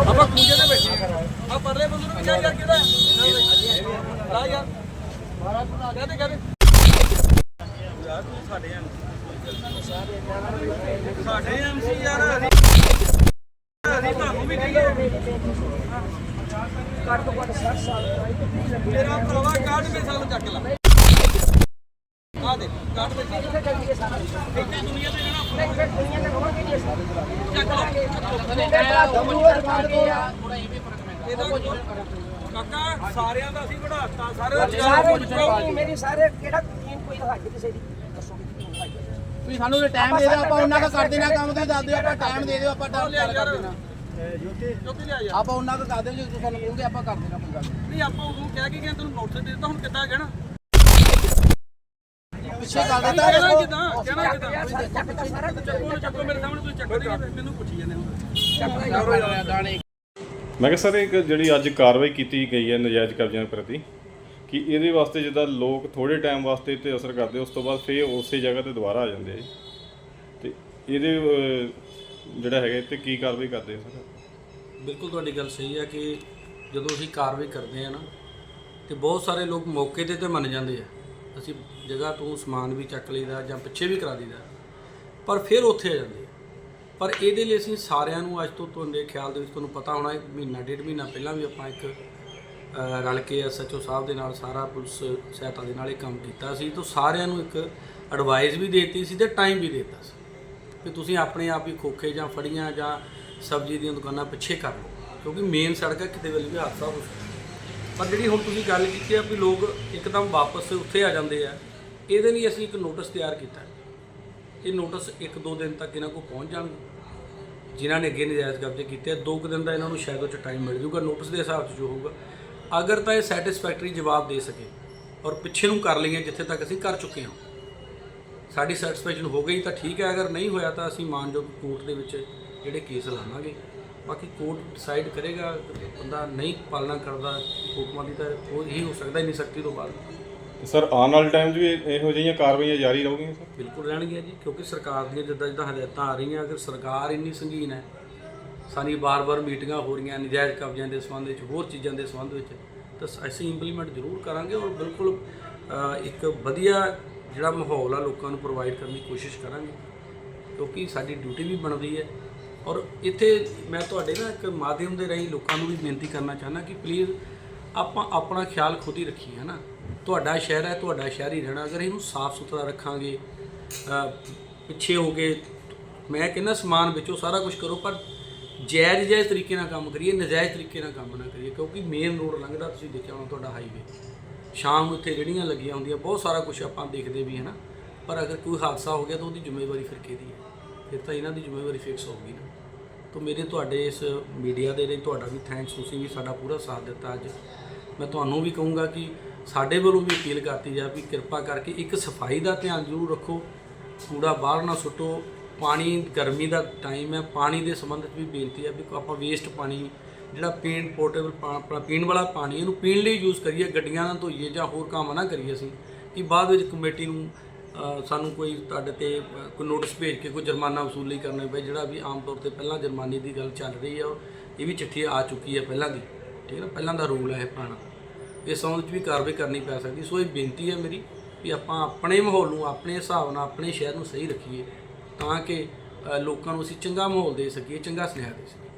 ਆਪਾਂ ਕੂਜੇ ਤੇ ਬੈਠੇ ਆ। ਪਰਲੇ ਬੰਦੇ ਨੂੰ ਵੀ ਯਾਰ ਕਿਹਦਾ ਲਾ ਯਾਰ ਕਹਦੇ ਕਹਦੇ। ਯਾਰ, ਤੂੰ ਸਾਡੇ ਸਾਡੇ ਐਮਸੀ ਯਾਰ, ਅਸੀਂ ਅਸੀਂ ਤੁਹਾਨੂੰ ਵੀ ਕਹੀਏ। ਘੱਟ ਤੋਂ ਘੱਟ 60 ਸਾਲ ਦਾ ਇਹ ਕਾਢ ਕੇ ਸਾਨੂੰ ਚੱਕ ਲਾ? ਆ ਦੇ ਕਾਢ ਦੇ ਕਿੱਥੇ ਚੱਲੀਏ ਸਾਰਾ। ਇੱਥੇ ਦੁਨੀਆ ਤੇ ਜਿਹੜਾ ਨਹੀਂ ਫਿਰ ਦੁਨੀਆ ਤੇ ਹੋਣ ਕਿ ਚੱਕ ਲਾ ਬੇਟਾ ਦਮੂਰ ਕਰ ਗਿਆ ਇਹਦਾ ਕਾਕਾ ਸਾਰਿਆਂ ਦਾ ਅਸੀਂ ਵਧਾਤਾ ਸਾਰੇ ਦਾ ਸਾਰੇ ਚਾਰ ਨਹੀਂ ਮੇਰੀ ਸਾਰੇ ਕਿਹੜਾ ਟੀਮ ਕੋਈ ਦਿਖਾਈ ਕਿਸੇ ਦੀ? ਦੱਸੋ ਵੀ ਟੀਮ ਦਿਖਾਈ ਵੀ ਸਾਨੂੰ ਤੇ ਟਾਈਮ ਦੇ ਦਿਓ ਆਪਾਂ ਉਹਨਾਂ ਦਾ ਕਰ ਦੇਣਾ ਕੰਮ ਤੁਸੀਂ ਦੱਸ ਦਿਓ ਆਪਾਂ ਟਾਈਮ ਦੇ ਦਿਓ ਆਪਾਂ ਟਾਈਮ ਕਰ ਦੇਣਾ। ਜੋਤੀ। ਲਿਆ ਯਾਰ। ਆਪਾਂ ਉਹਨਾਂ ਦਾ ਕਰ ਦਿਓ ਜੇ ਤੁਸੀਂ ਸਾਨੂੰ ਕਹੋਗੇ ਆਪਾਂ ਕਰ ਦੇਣਾ ਕੋਈ ਗੱਲ ਨਹੀਂ ਆਪਾਂ ਉਦੋਂ ਕਹਿ ਕੇ ਗਏ ਤੈਨੂੰ ਨੋਟਿਸ ਦੇ ਦਿੱਤਾ ਹੁਣ ਕਿੱਦਾਂ ਕਹਿਣਾ? ਪਿੱਛੇ ਕਰ ਦਿੱਤਾ। ਕਹਿਣਾ ਕਿੱਦਾਂ ਕਹਿਣਾ ਕਿੱਦਾਂ ਚੱਕ ਚੱਕੋ ਚੱਕੋ ਮੇਰੇ ਸਾਹਮਣੇ ਤੁਸੀਂ ਚੱਕੋ ਨਹੀਂ ਮੈਨੂੰ ਪੁੱਛੀ ਜਾਂਦੇ ਹੋ ਦਾਣੇ। ਮੈਂ ਕਿਹਾ ਸਰ ਇੱਕ ਜਿਹੜੀ ਅੱਜ ਕਾਰਵਾਈ ਕੀਤੀ ਗਈ ਹੈ ਨਜਾਇਜ਼ ਕਬਜ਼ਿਆਂ ਪ੍ਰਤੀ ਕਿ ਇਹਦੇ ਵਾਸਤੇ ਜਿੱਦਾਂ ਲੋਕ ਥੋੜੇ ਟਾਈਮ ਵਾਸਤੇ ਤੇ ਅਸਰ ਕਰਦੇ ਉਸ ਤੋਂ ਬਾਅਦ ਫੇਰ ਉਸੇ ਜਗ੍ਹਾ ਤੇ ਦੁਬਾਰਾ ਆ ਜਾਂਦੇ ਆ। ਤੇ ਇਹਦੇ ਜਿਹੜਾ ਹੈਗਾ ਤੇ ਕੀ ਕਾਰਵਾਈ ਕਰਦੇ ਸਰ? ਬਿਲਕੁਲ ਤੁਹਾਡੀ ਗੱਲ ਸਹੀ ਹੈ ਕਿ ਜਦੋਂ ਅਸੀਂ ਕਾਰਵਾਈ ਕਰਦੇ ਆ ਨਾ ਤੇ ਬਹੁਤ ਸਾਰੇ ਲੋਕ ਮੌਕੇ ਤੇ ਤੇ ਮੰਨ ਜਾਂਦੇ ਆ। ਅਸੀਂ ਜਗ੍ਹਾ ਤੋਂ ਸਮਾਨ ਵੀ ਚੱਕ ਲਈਦਾ ਜਾਂ ਪਿੱਛੇ ਵੀ ਕਰਾ ਦਈਦਾ। ਪਰ ਫਿਰ ਉੱਥੇ ਆ ਜਾਂਦੇ। ਪਰ ਇਹਦੇ ਲਈ ਅਸੀਂ ਸਾਰਿਆਂ ਨੂੰ ਅੱਜ ਤੋਂ ਤੁਹਾਡੇ ਖਿਆਲ ਦੇ ਵਿੱਚ ਤੁਹਾਨੂੰ ਪਤਾ ਹੋਣਾ ਮਹੀਨਾ, ਡੇਢ ਮਹੀਨਾ ਪਹਿਲਾਂ ਵੀ ਆਪਾਂ ਇੱਕ ਰਲ ਕੇ ਐਸਐਚਓ ਸਾਹਿਬ ਦੇ ਨਾਲ ਸਾਰਾ ਪੁਲਿਸ ਸਹਾਇਤਾ ਦੇ ਨਾਲ ਇਹ ਕੰਮ ਕੀਤਾ ਸੀ ਤਾਂ ਸਾਰਿਆਂ ਨੂੰ ਇੱਕ ਐਡਵਾਈਸ ਵੀ ਦੇਤੀ ਸੀ ਤੇ ਟਾਈਮ ਵੀ ਦਿੱਤਾ ਸੀ ਕਿ ਤੁਸੀਂ ਆਪਣੇ ਆਪ ਹੀ ਖੋਖੇ ਜਾਂ ਫੜੀਆਂ ਜਾਂ ਸਬਜ਼ੀ ਦੀਆਂ ਦੁਕਾਨਾਂ ਪਿੱਛੇ ਕਰ ਲਓ। ਕਿਉਂਕਿ ਮੇਨ ਸੜਕ ਹੈ, ਕਿਤੇ ਵੇਲੇ ਵੀ ਹਾਦਸਾ ਹੋ ਸਕਦਾ ਪਰ ਜਿਹੜੀ ਹੁਣ ਤੁਸੀਂ ਗੱਲ ਕੀਤੀ ਆ ਵੀ ਲੋਕ ਇੱਕਦਮ ਵਾਪਸ ਉੱਥੇ ਆ ਜਾਂਦੇ ਆ, ਇਹਦੇ ਲਈ ਅਸੀਂ ਇੱਕ ਨੋਟਿਸ ਤਿਆਰ ਕੀਤਾ। ਇਹ ਨੋਟਿਸ ਇੱਕ ਦੋ ਦਿਨ ਤੱਕ ਇਹਨਾਂ ਕੋਲ ਪਹੁੰਚ ਜਾਣਗੇ। ਜਿਨ੍ਹਾਂ ਨੇ ਅੱਗੇ ਨਜਾਇਜ਼ ਕਬਜ਼ੇ ਕੀਤੇ ਆ, ਦੋ ਕੁ ਦਿਨ ਦਾ ਇਹਨਾਂ ਨੂੰ ਸ਼ਾਇਦ ਉਹ ਚ ਟਾਈਮ ਮਿਲ ਜੂਗਾ ਨੋਟਿਸ ਦੇ ਹਿਸਾਬ 'ਚ ਜੋ ਹੋਊਗਾ। ਅਗਰ ਤਾਂ ਇਹ ਸੈਟੀਸਫੈਕਟਰੀ ਜਵਾਬ ਦੇ ਸਕੇ ਔਰ ਪਿੱਛੇ ਨੂੰ ਕਰ ਲਈਏ ਜਿੱਥੇ ਤੱਕ ਅਸੀਂ ਕਰ ਚੁੱਕੇ ਹਾਂ। ਸਾਡੀ ਸੈਟੀਸਫੈਕਸ਼ਨ ਹੋ ਗਈ ਤਾਂ ਠੀਕ ਹੈ, ਅਗਰ ਨਹੀਂ ਹੋਇਆ ਤਾਂ ਅਸੀਂ ਮਾਨਯੋਗ ਕੋਰਟ ਦੇ ਵਿੱਚ ਜਿਹੜੇ ਕੇਸ ਲਾਵਾਂਗੇ। ਬਾਕੀ ਕੋਰਟ ਡਿਸਾਈਡ ਕਰੇਗਾ ਬੰਦਾ ਨਹੀਂ ਪਾਲਣਾ ਕਰਦਾ ਹੁਕਮਾਂ ਦੀ ਤਾਂ ਉਹ ਹੀ ਹੋ ਸਕਦਾ ਨਹੀਂ ਸਖਤੀ ਤੋਂ ਬਾਅਦ। ਸਰ ਆਉਣ ਵਾਲੇ ਟਾਈਮ 'ਚ ਵੀ ਇਹੋ ਜਿਹੀਆਂ ਕਾਰਵਾਈਆਂ ਜਾਰੀ ਰਹੂਗੀਆਂ ਸਰ? ਬਿਲਕੁਲ ਰਹਿਣਗੀਆਂ ਜੀ ਕਿਉਂਕਿ ਸਰਕਾਰ ਦੀਆਂ ਜਿੱਦਾਂ ਜਿੱਦਾਂ ਹਦਾਇਤਾਂ ਆ ਰਹੀਆਂ ਅਗਰ ਸਰਕਾਰ ਇੰਨੀ ਸੰਗੀਨ ਹੈ ਸਾਡੀ ਬਾਰ-ਬਾਰ ਮੀਟਿੰਗਾਂ ਹੋ ਰਹੀਆਂ ਨਜਾਇਜ਼ ਕਬਜ਼ਿਆਂ ਦੇ ਸੰਬੰਧ ਵਿੱਚ ਹੋਰ ਚੀਜ਼ਾਂ ਦੇ ਸੰਬੰਧ ਵਿੱਚ ਤਾਂ ਅਸੀਂ ਇੰਪਲੀਮੈਂਟ ਜ਼ਰੂਰ ਕਰਾਂਗੇ ਔਰ ਬਿਲਕੁਲ ਇੱਕ ਵਧੀਆ ਜਿਹੜਾ ਮਾਹੌਲ ਆ ਲੋਕਾਂ ਨੂੰ ਪ੍ਰੋਵਾਈਡ ਕਰਨ ਦੀ ਕੋਸ਼ਿਸ਼ ਕਰਾਂਗੇ। ਕਿਉਂਕਿ ਸਾਡੀ ਡਿਊਟੀ ਵੀ ਬਣਦੀ ਹੈ ਔਰ ਇੱਥੇ ਮੈਂ ਤੁਹਾਡੇ ਨਾ ਇੱਕ ਮਾਧਿਅਮ ਦੇ ਰਾਹੀਂ ਲੋਕਾਂ ਨੂੰ ਵੀ ਬੇਨਤੀ ਕਰਨਾ ਚਾਹੁੰਦਾ ਕਿ ਪਲੀਜ਼ ਆਪਾਂ ਆਪਣਾ ਖਿਆਲ ਖੁਦ ਹੀ ਰੱਖੀਏ ਹੈ ਨਾ ਤੁਹਾਡਾ ਸ਼ਹਿਰ ਹੈ, ਤੁਹਾਡਾ ਸ਼ਹਿਰ ਹੀ ਰਹਿਣਾ। ਅਗਰ ਇਹਨੂੰ ਸਾਫ਼ ਸੁਥਰਾ ਰੱਖਾਂਗੇ ਪਿੱਛੇ ਹੋ ਕੇ, ਮੈਂ ਕਹਿੰਦਾ ਸਮਾਨ ਵਿੱਚੋਂ, ਸਾਰਾ ਕੁਝ ਕਰੋ, ਪਰ ਜਾਇਜ਼ ਜਾਇਜ਼ ਤਰੀਕੇ ਨਾਲ ਕੰਮ ਕਰੀਏ, ਨਜਾਇਜ਼ ਤਰੀਕੇ ਨਾਲ ਕੰਮ ਨਾ ਕਰੀਏ, ਕਿਉਂਕਿ ਮੇਨ ਰੋਡ ਲੰਘਦਾ, ਤੁਸੀਂ ਦੇਖਿਆ ਹੋਣਾ ਤੁਹਾਡਾ ਹਾਈਵੇ ਸ਼ਾਮ ਨੂੰ ਇੱਥੇ ਰੇਹੜੀਆਂ ਲੱਗੀਆਂ ਹੁੰਦੀਆਂ, ਬਹੁਤ ਸਾਰਾ ਕੁਝ ਆਪਾਂ ਦੇਖਦੇ ਵੀ ਹੈ ਨਾ ਪਰ ਅਗਰ ਕੋਈ ਹਾਦਸਾ ਹੋ ਗਿਆ ਤਾਂ ਉਹਦੀ ਜ਼ਿੰਮੇਵਾਰੀ ਫਿਰ ਕਿਹਦੀ ਹੈ? ਫਿਰ ਤਾਂ ਇਹਨਾਂ ਦੀ ਜ਼ਿੰਮੇਵਾਰੀ ਫਿਕਸ ਹੋਊਗੀ ਨਾ। ਤਾਂ ਮੇਰੇ ਤੁਹਾਡੇ ਇਸ ਮੀਡੀਆ ਦੇ ਲਈ ਤੁਹਾਡਾ ਵੀ ਥੈਂਕਸ ਤੁਸੀਂ ਵੀ ਸਾਡਾ ਪੂਰਾ ਸਾਥ ਦਿੱਤਾ ਅੱਜ। ਮੈਂ ਤੁਹਾਨੂੰ ਵੀ ਕਹੂੰਗਾ ਕਿ ਸਾਡੇ ਵੱਲੋਂ ਵੀ ਅਪੀਲ ਕਰਤੀ ਜਾ ਵੀ ਕਿਰਪਾ ਕਰਕੇ ਇੱਕ ਸਫ਼ਾਈ ਦਾ ਧਿਆਨ ਜ਼ਰੂਰ ਰੱਖੋ। ਕੂੜਾ ਬਾਹਰ ਨਾ ਸੁੱਟੋ। ਪਾਣੀ, ਗਰਮੀ ਦਾ ਟਾਈਮ ਹੈ। ਪਾਣੀ ਦੇ ਸੰਬੰਧ ਵਿੱਚ ਵੀ ਬੇਨਤੀ ਹੈ ਵੀ ਆਪਾਂ ਵੇਸਟ ਪਾਣੀ, ਜਿਹੜਾ ਪੀਣ ਪੋਰਟੇਬਲ ਆਪਣਾ ਪੀਣ ਵਾਲਾ ਪਾਣੀ, ਇਹਨੂੰ ਪੀਣ ਲਈ ਯੂਜ਼ ਕਰੀਏ। ਗੱਡੀਆਂ ਨਾਲ ਧੋਈਏ ਜਾਂ ਹੋਰ ਕੰਮ ਨਾ ਕਰੀਏ ਅਸੀਂ। ਕਿ ਬਾਅਦ ਵਿੱਚ ਕਮੇਟੀ ਨੂੰ ਸਾਨੂੰ ਕੋਈ ਤੁਹਾਡੇ ਤੇ ਕੋਈ ਨੋਟਿਸ ਭੇਜ ਕੇ ਕੋਈ ਜੁਰਮਾਨਾ ਵਸੂਲੀ ਕਰਨਾ ਪਏ, ਜਿਹੜਾ ਵੀ ਆਮ ਤੌਰ ਤੇ ਪਹਿਲਾਂ ਜੁਰਮਾਨੇ ਦੀ ਗੱਲ ਚੱਲ ਰਹੀ ਹੈ ਇਹ ਵੀ ਚਿੱਠੀ ਆ ਚੁੱਕੀ ਹੈ ਪਹਿਲਾਂ ਦੀ, ਠੀਕ ਹੈ ਨਾ ਪਹਿਲਾਂ ਦਾ ਰੂਲ ਹੈ ਇਹ ਪੁਰਾਣਾ। ਇਸ ਸੰਬੰਧ ਵਿੱਚ ਵੀ ਕਾਰਵਾਈ ਕਰਨੀ ਪੈ ਸਕਦੀ ਸੋ ਇਹ ਬੇਨਤੀ ਹੈ ਮੇਰੀ ਵੀ ਆਪਾਂ ਆਪਣੇ ਮਾਹੌਲ ਨੂੰ, ਆਪਣੇ ਹਿਸਾਬ ਨਾਲ, ਆਪਣੇ ਸ਼ਹਿਰ ਨੂੰ ਸਹੀ ਰੱਖੀਏ, ਤਾਂ ਕਿ ਲੋਕਾਂ ਨੂੰ ਅਸੀਂ ਚੰਗਾ ਮਾਹੌਲ ਦੇ ਸਕੀਏ, ਚੰਗਾ ਸੁਨੇਹਾ ਦੇ ਸਕੀਏ।